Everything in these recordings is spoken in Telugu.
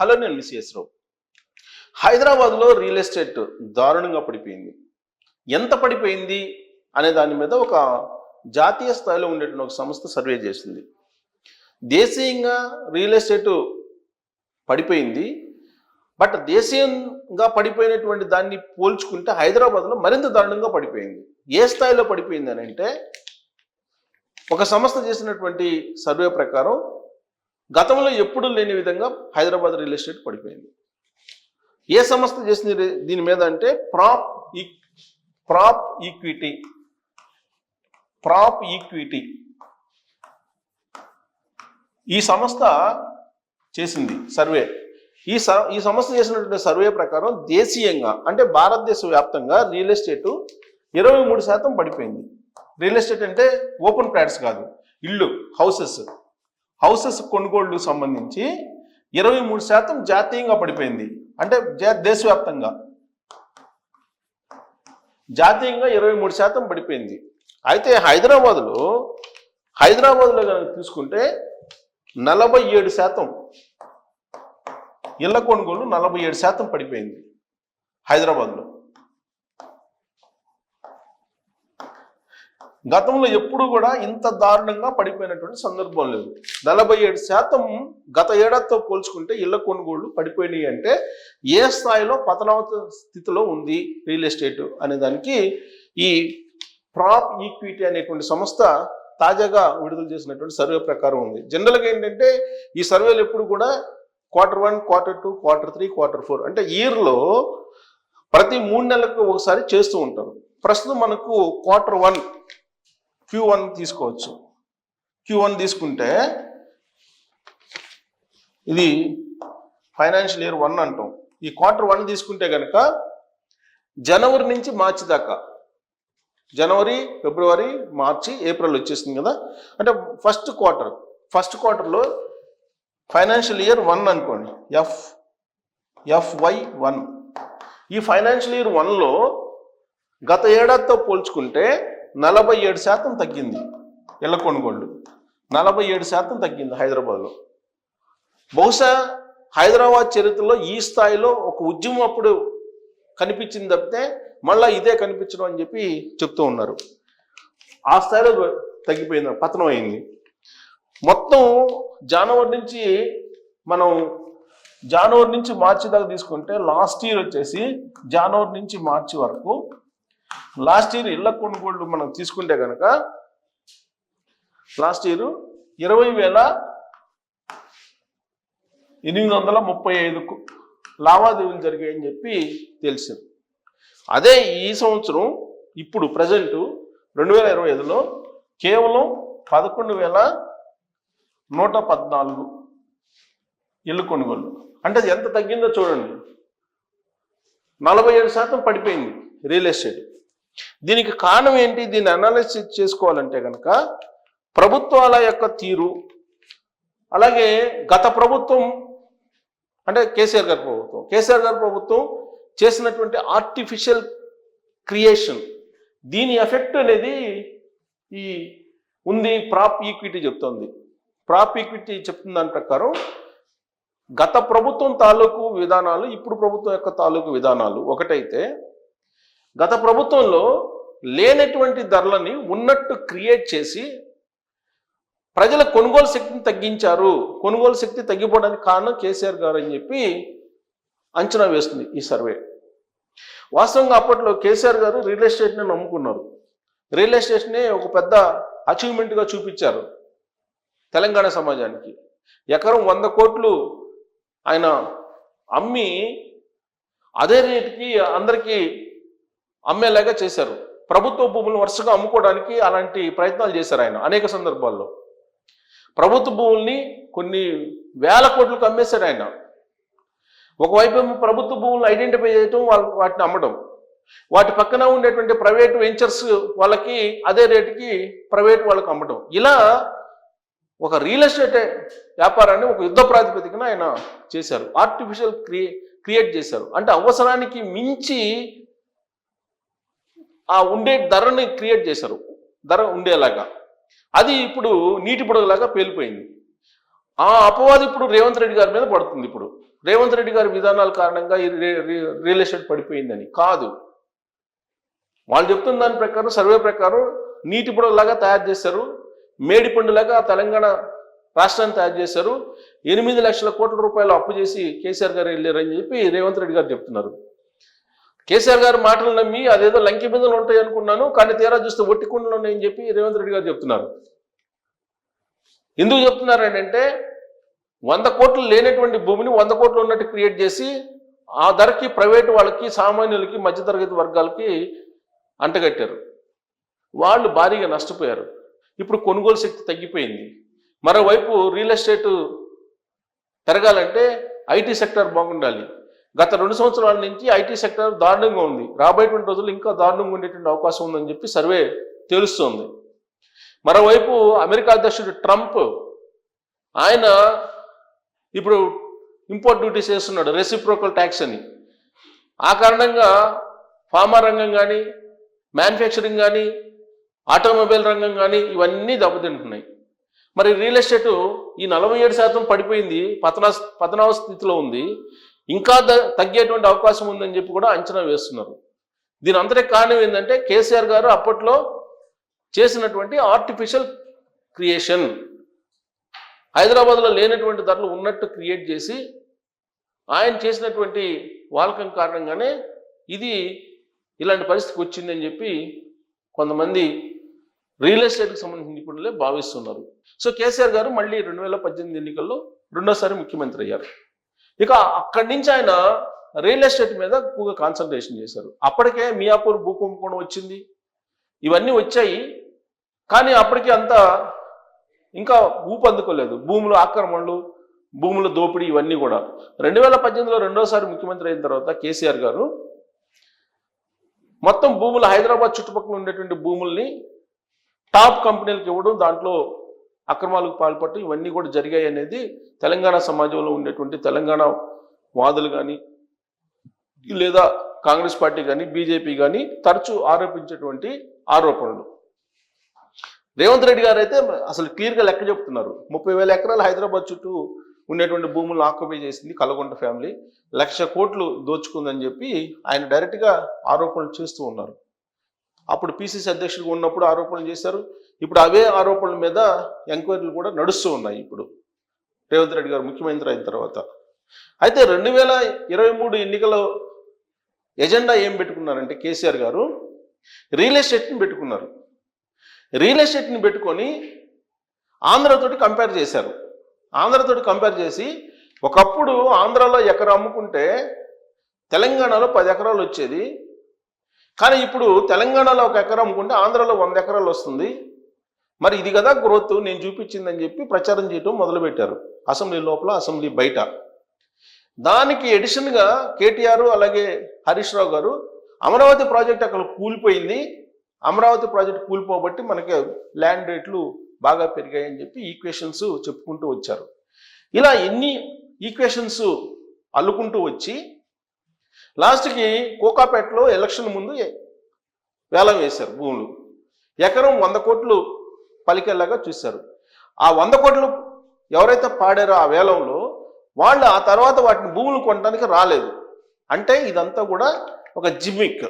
హలో నేను మిస్ రావు హైదరాబాద్లో రియల్ ఎస్టేట్ దారుణంగా పడిపోయింది. ఎంత పడిపోయింది అనే దాని మీద ఒక జాతీయ స్థాయిలో ఉండేటువంటి ఒక సంస్థ సర్వే చేసింది. దేశీయంగా రియల్ ఎస్టేట్ పడిపోయింది. బట్ దేశీయంగా పడిపోయినటువంటి దాన్ని పోల్చుకుంటే హైదరాబాద్లో మరింత దారుణంగా పడిపోయింది. ఏ స్థాయిలో పడిపోయింది అని అంటే ఒక సంస్థ చేసినటువంటి సర్వే ప్రకారం గతంలో ఎప్పుడూ లేని విధంగా హైదరాబాద్ రియల్ ఎస్టేట్ పడిపోయింది. ఏ సంస్థ చేసింది దీని మీద అంటే ప్రాప్ ఈ- ప్రాప్ ఈక్విటీ. ప్రాప్ ఈక్విటీ. ఈ సంస్థ చేసింది సర్వే. ఈ స ఈ సంస్థ చేసినటువంటి సర్వే ప్రకారం దేశీయంగా అంటే భారతదేశ వ్యాప్తంగా రియల్ ఎస్టేటు ఇరవై మూడు శాతం పడిపోయింది. రియల్ ఎస్టేట్ అంటే ఓపెన్ ప్లాట్స్ కాదు ఇల్లు హౌసెస్. హౌసెస్ కొనుగోళ్ళు సంబంధించి ఇరవై మూడు శాతం జాతీయంగా పడిపోయింది. అంటే దేశవ్యాప్తంగా. జాతీయంగా ఇరవై మూడు శాతం పడిపోయింది. అయితే హైదరాబాద్లో హైదరాబాద్లో కనుక తీసుకుంటే నలభై ఏడు శాతం ఇళ్ళ కొనుగోలు నలభై ఏడు శాతం పడిపోయింది హైదరాబాద్లో. గతంలో ఎప్పుడు కూడా ఇంత దారుణంగా పడిపోయినటువంటి సందర్భం లేదు. నలభై ఏడు శాతం గత ఏడాదితో పోల్చుకుంటే ఇళ్ళ కొనుగోళ్ళు పడిపోయినాయి అంటే ఏ స్థాయిలో పతనవత స్థితిలో ఉంది రియల్ ఎస్టేట్ అనే దానికి ఈ ప్రాప్ ఈక్విటీ అనేటువంటి సంస్థ తాజాగా విడుదల చేసినటువంటి సర్వే ప్రకారం ఉంది. జనరల్గా ఏంటంటే ఈ సర్వేలు ఎప్పుడు కూడా quarter one quarter two quarter three quarter four అంటే ఇయర్లో ప్రతి మూడు నెలలకు ఒకసారి చేస్తూ ఉంటారు. ప్రస్తుతం మనకు క్వార్టర్ వన్ క్యూ వన్ తీసుకోవచ్చు. క్యూ వన్ తీసుకుంటే ఇది ఫైనాన్షియల్ ఇయర్ వన్ అంటాం. ఈ క్వార్టర్ వన్ తీసుకుంటే కనుక జనవరి నుంచి మార్చి దాకా జనవరి ఫిబ్రవరి మార్చి ఏప్రిల్ వచ్చేసింది కదా. అంటే ఫస్ట్ క్వార్టర్ ఫస్ట్ క్వార్టర్లో ఫైనాన్షియల్ ఇయర్ వన్ అనుకోండి. ఎఫ్ ఎఫ్వై వన్ ఈ ఫైనాన్షియల్ ఇయర్ వన్లో గత ఏడాదితో పోల్చుకుంటే నలభై ఏడు శాతం తగ్గింది ఇళ్ళ కొనుగోళ్ళు. నలభై ఏడు శాతం తగ్గింది హైదరాబాద్లో. బహుశా హైదరాబాద్ చరిత్రలో ఈ స్థాయిలో ఒక ఉద్యమం అప్పుడు కనిపించింది తప్పితే మళ్ళీ ఇదే కనిపించడం అని చెప్పి చెప్తూ ఉన్నారు. ఆ స్థాయిలో తగ్గిపోయింది పతనం అయింది. మొత్తం జనవరి నుంచి మనం జనవరి నుంచి మార్చి దాకా తీసుకుంటే లాస్ట్ ఇయర్ వచ్చేసి జనవరి నుంచి మార్చి వరకు లాస్ట్ ఇయర్ ఇళ్ళ కొనుగోళ్ళు మనం తీసుకుంటే కనుక లాస్ట్ ఇయర్ ఇరవై వేల ఎనిమిది వందల ముప్పై ఐదుకు లావాదేవీలు జరిగాయని చెప్పి తెలిసింది. అదే ఈ సంవత్సరం ఇప్పుడు ప్రజెంట్ రెండు వేల ఇరవై ఐదులో కేవలం పదకొండు వేల నూట పద్నాలుగు ఇల్లు కొనుగోలు అంటే అది ఎంత తగ్గిందో చూడండి. నలభై ఏడు శాతం పడిపోయింది రియల్ ఎస్టేట్. దీనికి కారణం ఏంటి? దీన్ని అనాలిసిస్ చేసుకోవాలంటే కనుక ప్రభుత్వాల యొక్క తీరు అలాగే గత ప్రభుత్వం అంటే కేసీఆర్ గారి ప్రభుత్వం. కేసీఆర్ గారి ప్రభుత్వం చేసినటువంటి ఆర్టిఫిషియల్ క్రియేషన్ దీని ఎఫెక్ట్ అనేది ఈ ఉంది. ప్రాప్ ఈక్విటీ చెప్తుంది. ప్రాప్ ఈక్విటీ చెప్తున్న దాని ప్రకారం గత ప్రభుత్వం తాలూకు విధానాలు ఇప్పుడు ప్రభుత్వం యొక్క తాలూకు విధానాలు ఒకటైతే గత ప్రభుత్వంలో లేనటువంటి ధరలని ఉన్నట్టు క్రియేట్ చేసి ప్రజల కొనుగోలు శక్తిని తగ్గించారు. కొనుగోలు శక్తి తగ్గిపోవడానికి కారణం కేసీఆర్ గారు అని చెప్పి అంచనా వేస్తుంది ఈ సర్వే. వాస్తవంగా అప్పట్లో కేసీఆర్ గారు రియల్ ఎస్టేట్ని నమ్ముకున్నారు. రియల్ ఎస్టేట్ని ఒక పెద్ద అచీవ్మెంట్గా చూపించారు తెలంగాణ సమాజానికి. ఎకరం వంద కోట్లు ఆయన అమ్మి అదే రేటుకి అందరికీ అమ్మేలాగా చేశారు. ప్రభుత్వ భూములను వరుసగా అమ్ముకోవడానికి అలాంటి ప్రయత్నాలు చేశారు ఆయన అనేక సందర్భాల్లో. ప్రభుత్వ భూముల్ని కొన్ని వేల కోట్లకు అమ్మేశాడు ఆయన. ఒకవైపు ఏమో ప్రభుత్వ భూములను ఐడెంటిఫై చేయటం వాళ్ళ వాటిని అమ్మడం. వాటి పక్కన ఉండేటువంటి ప్రైవేట్ వెంచర్స్ వాళ్ళకి అదే రేటుకి ప్రైవేట్ వాళ్ళకి అమ్మడం ఇలా ఒక రియల్ ఎస్టేట్ వ్యాపారాన్ని ఒక యుద్ధ ప్రాతిపదికన ఆయన చేశారు. ఆర్టిఫిషియల్ క్రియే క్రియేట్ చేశారు. అంటే అవసరానికి మించి ఆ ఉండే ధరని క్రియేట్ చేశారు. ధర ఉండేలాగా. అది ఇప్పుడు నీటి పొడవులాగా పేలిపోయింది. ఆ అపవాది ఇప్పుడు రేవంత్ రెడ్డి గారి మీద పడుతుంది ఇప్పుడు. రేవంత్ రెడ్డి గారి విధానాల కారణంగా ఈ రి- రి- రియల్ ఎస్టేట్ పడిపోయిందని. కాదు. వాళ్ళు చెప్తున్న దాని ప్రకారం సర్వే ప్రకారం నీటి బుడలాగా తయారు చేశారు. మేడిపండులాగా తెలంగాణ రాష్ట్రాన్ని తయారు చేశారు. ఎనిమిది లక్షల కోట్ల రూపాయలు అప్పు చేసి కేసీఆర్ గారు వెళ్ళారని చెప్పి రేవంత్ రెడ్డి గారు చెప్తున్నారు. కేసీఆర్ గారి మాటలు నమ్మి అదేదో లంకి బిందెలు ఉంటాయి అనుకున్నాను కానీ తీరా చూస్తే ఒట్టి కుండలు ఉన్నాయని చెప్పి రేవంత్ రెడ్డి గారు చెప్తున్నారు. ఎందుకు చెప్తున్నారు ఏంటంటే వంద కోట్లు లేనటువంటి భూమిని వంద కోట్లు ఉన్నట్టు క్రియేట్ చేసి ఆ ధరకి ప్రైవేట్ వాళ్ళకి సామాన్యులకి మధ్యతరగతి వర్గాలకి అంటగట్టారు. వాళ్ళు భారీగా నష్టపోయారు. ఇప్పుడు కొనుగోలు శక్తి తగ్గిపోయింది. మరోవైపు రియల్ ఎస్టేట్ పెరగాలంటే ఐటీ సెక్టర్ బాగుండాలి. గత రెండు సంవత్సరాల నుంచి ఐటీ సెక్టర్ దారుణంగా ఉంది. రాబోయేటువంటి రోజులు ఇంకా దారుణంగా ఉండేటువంటి అవకాశం ఉందని చెప్పి సర్వే తెలుస్తోంది. మరోవైపు అమెరికా అధ్యక్షుడు ట్రంప్ ఆయన ఇప్పుడు ఇంపోర్ట్ డ్యూటీస్ వేస్తున్నాడు రెసిప్రోకల్ ట్యాక్స్ అని. ఆ కారణంగా ఫార్మా రంగం కానీ మ్యానుఫ్యాక్చరింగ్ కానీ ఆటోమొబైల్ రంగం కానీ ఇవన్నీ దెబ్బతింటున్నాయి. మరి రియల్ ఎస్టేట్ ఈ నలభై ఏడు శాతం పడిపోయింది పతన పతనావ స్థితిలో ఉంది. ఇంకా తగ్గేటువంటి అవకాశం ఉందని చెప్పి కూడా అంచనా వేస్తున్నారు. దీని అంతటి కారణం ఏంటంటే కేసీఆర్ గారు అప్పట్లో చేసినటువంటి ఆర్టిఫిషియల్ క్రియేషన్ హైదరాబాద్లో లేనటువంటి ధరలు ఉన్నట్టు క్రియేట్ చేసి ఆయన చేసినటువంటి వాలకం కారణంగానే ఇది ఇలాంటి పరిస్థితికి వచ్చిందని చెప్పి కొంతమంది రియల్ ఎస్టేట్కి సంబంధించిన నిపుణులే భావిస్తున్నారు. సో కేసీఆర్ గారు మళ్ళీ రెండు వేల పద్దెనిమిది ఎన్నికల్లో రెండోసారి ముఖ్యమంత్రి అయ్యారు. ఇక అక్కడి నుంచి ఆయన రియల్ ఎస్టేట్ మీద ఎక్కువగా కాన్సన్ట్రేషన్ చేశారు. అప్పటికే మియాపూర్ భూకుంభకోణం వచ్చింది. ఇవన్నీ వచ్చాయి. కానీ అప్పటికి అంత ఇంకా ఊపందుకోలేదు భూముల ఆక్రమణలు భూముల దోపిడీ ఇవన్నీ కూడా. రెండు వేల పద్దెనిమిదిలో రెండోసారి ముఖ్యమంత్రి అయిన తర్వాత కేసీఆర్ గారు మొత్తం భూములు హైదరాబాద్ చుట్టుపక్కల ఉండేటువంటి భూముల్ని టాప్ కంపెనీలకు ఇవ్వడం దాంట్లో అక్రమాలకు పాల్పడటం ఇవన్నీ కూడా జరిగాయి అనేది తెలంగాణ సమాజంలో ఉండేటువంటి తెలంగాణ వాదులు కానీ లేదా కాంగ్రెస్ పార్టీ కానీ బీజేపీ కానీ తరచూ ఆరోపించేటువంటి ఆరోపణలు. రేవంత్ రెడ్డి గారు అయితే అసలు క్లియర్గా లెక్క చెప్తున్నారు. ముప్పై వేల ఎకరాలు హైదరాబాద్ చుట్టూ ఉండేటువంటి భూములను ఆక్యుపై చేసింది కలగొండ ఫ్యామిలీ. లక్ష కోట్లు దోచుకుందని చెప్పి ఆయన డైరెక్ట్గా ఆరోపణలు చేస్తూ ఉన్నారు. అప్పుడు పిసిసి అధ్యక్షుడిగా ఉన్నప్పుడు ఆరోపణలు చేశారు. ఇప్పుడు అవే ఆరోపణల మీద ఎంక్వైరీలు కూడా నడుస్తూ ఉన్నాయి ఇప్పుడు. రేవంత్ రెడ్డి గారు ముఖ్యమంత్రి అయిన తర్వాత. అయితే రెండు వేల ఇరవై మూడు ఎన్నికలో ఎజెండా ఏం పెట్టుకున్నారంటే కేసీఆర్ గారు రియల్ ఎస్టేట్ని పెట్టుకున్నారు. రియల్ ఎస్టేట్ని పెట్టుకొని ఆంధ్రతోటి కంపేర్ చేశారు. ఆంధ్రతోటి కంపేర్ చేసి ఒకప్పుడు ఆంధ్రాలో ఎకరం అమ్ముకుంటే తెలంగాణలో పది ఎకరాలు వచ్చేది. కానీ ఇప్పుడు తెలంగాణలో ఒక ఎకరం అమ్ముకుంటే ఆంధ్రాలో వంద ఎకరాలు వస్తుంది. మరి ఇది కదా గ్రోత్ నేను చూపించిందని చెప్పి ప్రచారం చేయటం మొదలుపెట్టారు. అసెంబ్లీ లోపల అసెంబ్లీ బయట. దానికి ఎడిషన్గా కేటీఆర్ అలాగే హరీష్ రావు గారు అమరావతి ప్రాజెక్ట్ అక్కడ కూలిపోయింది. అమరావతి ప్రాజెక్ట్ కూలిపోబట్టి మనకి ల్యాండ్ రేట్లు బాగా పెరిగాయని చెప్పి ఈక్వేషన్స్ చెప్పుకుంటూ వచ్చారు. ఇలా ఎన్ని ఈక్వేషన్స్ అల్లుకుంటూ వచ్చి లాస్ట్కి కోకాపేటలో ఎలక్షన్ ముందు వేలం వేశారు భూములు. ఎకరం వంద కోట్లు పలికేలాగా చూశారు. ఆ వంద కోట్లు ఎవరైతే పాడారో ఆ వేలంలో వాళ్ళు ఆ తర్వాత వాటిని భూములు కొనడానికి రాలేదు. అంటే ఇదంతా కూడా ఒక జిమ్మిక్.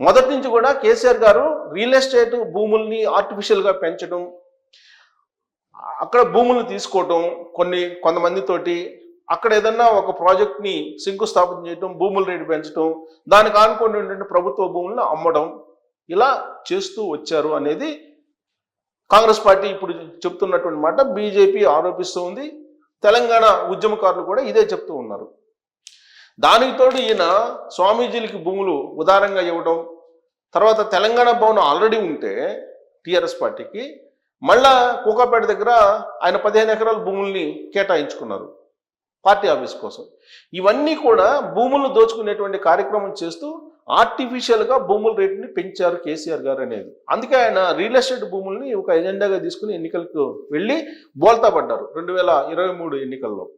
మొదటి నుంచి కూడా కేసీఆర్ గారు రియల్ ఎస్టేట్ భూముల్ని ఆర్టిఫిషియల్గా పెంచడం అక్కడ భూములను తీసుకోవటం కొన్ని కొంతమందితోటి అక్కడ ఏదన్నా ఒక ప్రాజెక్ట్ని శంకుస్థాపన చేయటం భూముల రేటు పెంచడం దానికి ఆనుకొని ప్రభుత్వ భూములను అమ్మడం ఇలా చేస్తూ వచ్చారు అనేది కాంగ్రెస్ పార్టీ ఇప్పుడు చెప్తున్నటువంటి మాట. బీజేపీ ఆరోపిస్తూ ఉంది. తెలంగాణ ఉద్యమకారులు కూడా ఇదే చెప్తూ ఉన్నారు. దానికి తోడు ఈయన స్వామీజీలకి భూములు ఉదారంగా ఇవ్వడం తర్వాత తెలంగాణ భవన్ ఆల్రెడీ ఉంటే టీఆర్ఎస్ పార్టీకి మళ్ళా కోకాపేట దగ్గర ఆయన పదిహేను ఎకరాల భూముల్ని కేటాయించుకున్నారు. పార్టీ ఆఫీస్ కోసం. ఇవన్నీ కూడా భూములు దోచుకునేటువంటి కార్యక్రమం చేస్తూ ఆర్టిఫిషియల్గా భూముల రేటుని పెంచారు కేసీఆర్ గారు అనేది. అందుకే ఆయన రియల్ ఎస్టేట్ భూముల్ని ఒక ఎజెండాగా తీసుకుని ఎన్నికలకు వెళ్ళి బోల్తా పడ్డారు. రెండు వేల ఇరవై మూడు ఎన్నికల్లో.